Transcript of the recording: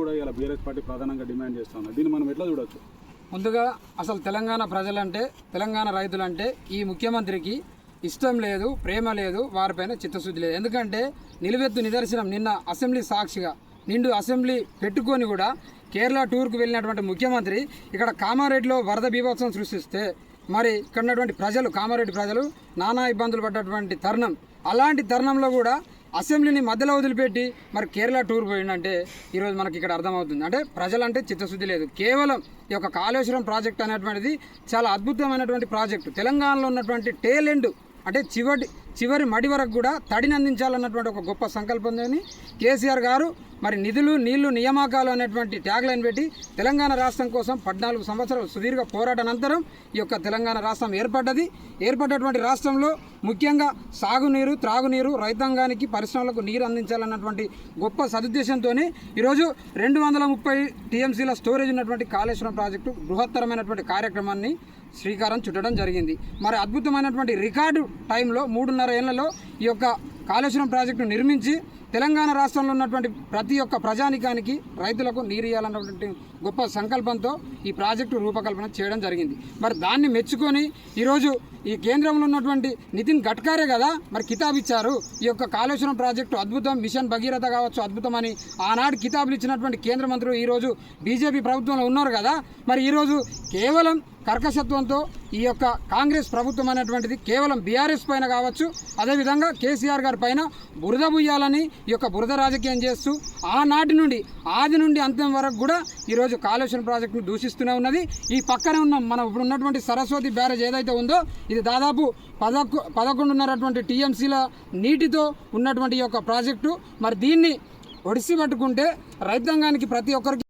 కూడా ఇలా BRS party ప్రధానంగా డిమాండ్ చేస్తా ఉన్నారు దీన్ని మనం ఎట్లా చూడొచ్చు? ముందుగా అసలు తెలంగాణ ప్రజలంటే తెలంగాణ రైతులంటే ఈ ముఖ్యమంత్రికి ఇష్టం లేదు ప్రేమ లేదు వారిపైన చిత్తశుద్ధి లేదు. ఎందుకంటే నిలువెత్తు నిదర్శనం నిన్న అసెంబ్లీ సాక్షిగా నిండు అసెంబ్లీ పెట్టుకొని కూడా కేరళ టూర్కు వెళ్ళినటువంటి ముఖ్యమంత్రి ఇక్కడ కామారెడ్డిలో వరద బీభత్సం సృష్టిస్తే మరి ఇక్కడ ఉన్నటువంటి ప్రజలు కామారెడ్డి ప్రజలు నానా ఇబ్బందులు పడ్డటువంటి తరుణం. అలాంటి తరుణంలో కూడా అసెంబ్లీని మధ్యలో వదిలిపెట్టి మరి కేరళ టూర్ పోయిందంటే ఈరోజు మనకి ఇక్కడ అర్థమవుతుంది. అంటే ప్రజలంటే చిత్తశుద్ధి లేదు. కేవలం ఈ యొక్క కాళేశ్వరం ప్రాజెక్ట్ అనేటువంటిది చాలా అద్భుతమైనటువంటి ప్రాజెక్టు. తెలంగాణలో ఉన్నటువంటి టేలెంట్ అంటే చివరి చివరి మడి వరకు కూడా తడిని అందించాలన్నటువంటి ఒక గొప్ప సంకల్పంతోని కేసీఆర్ గారు మరి నిధులు నీళ్ళు నియామకాలు అనేటువంటి ట్యాగ్లైన్ పెట్టి తెలంగాణ రాష్ట్రం కోసం పద్నాలుగు సంవత్సరాలు సుదీర్ఘ పోరాటం అనంతరం ఈ యొక్క తెలంగాణ రాష్ట్రం ఏర్పడ్డది. ఏర్పడ్డటువంటి రాష్ట్రంలో ముఖ్యంగా సాగునీరు త్రాగునీరు రైతాంగానికి పరిశ్రమలకు నీరు అందించాలన్నటువంటి గొప్ప సదుద్దేశంతో ఈరోజు రెండు వందల ముప్పై టీఎంసీల స్టోరేజ్ ఉన్నటువంటి కాళేశ్వరం ప్రాజెక్టు బృహత్తరమైనటువంటి కార్యక్రమాన్ని శ్రీకారం చుట్టడం జరిగింది. మరి అద్భుతమైనటువంటి రికార్డు టైంలో మూడున్నర ఏళ్ళలో ఈ యొక్క కాళేశ్వరం ప్రాజెక్టును నిర్మించి తెలంగాణ రాష్ట్రంలో ఉన్నటువంటి ప్రతి ఒక్క ప్రజానికానికి రైతులకు నీరు ఇవ్వాలన్నటువంటి గొప్ప సంకల్పంతో ఈ ప్రాజెక్టు రూపకల్పన చేయడం జరిగింది. మరి దాన్ని మెచ్చుకొని ఈరోజు ఈ కేంద్రంలో ఉన్నటువంటి నితిన్ గడ్కరే కదా మరి కితాబ్ ఇచ్చారు. ఈ యొక్క కాళేశ్వరం ప్రాజెక్టు అద్భుతం మిషన్ భగీరథ కావచ్చు అద్భుతమని ఆనాడు కితాబులు ఇచ్చినటువంటి కేంద్ర మంత్రులు ఈరోజు బీజేపీ ప్రభుత్వంలో ఉన్నారు కదా. మరి ఈరోజు కేవలం కర్కశత్వంతో ఈ యొక్క కాంగ్రెస్ ప్రభుత్వం అనేటువంటిది కేవలం బీఆర్ఎస్ పైన కావచ్చు అదేవిధంగా కేసీఆర్ గారి పైన బురద బుయ్యాలని ఈ యొక్క బురద రాజకీయం చేస్తూ ఆనాటి నుండి ఆది నుండి అంతం వరకు కూడా ఈరోజు కాళేశ్వరం ప్రాజెక్టును దూషిస్తూనే ఉన్నది. ఈ పక్కనే ఉన్న మనం ఇప్పుడు ఉన్నటువంటి సరస్వతి బ్యారేజ్ ఏదైతే ఉందో ఇది దాదాపు పదకొ పదకొండున్నరటువంటి టీఎంసీల నీటితో ఉన్నటువంటి ఈ యొక్క ప్రాజెక్టు. మరి దీన్ని ఒడిసి పట్టుకుంటే రైతాంగానికి ప్రతి ఒక్కరికి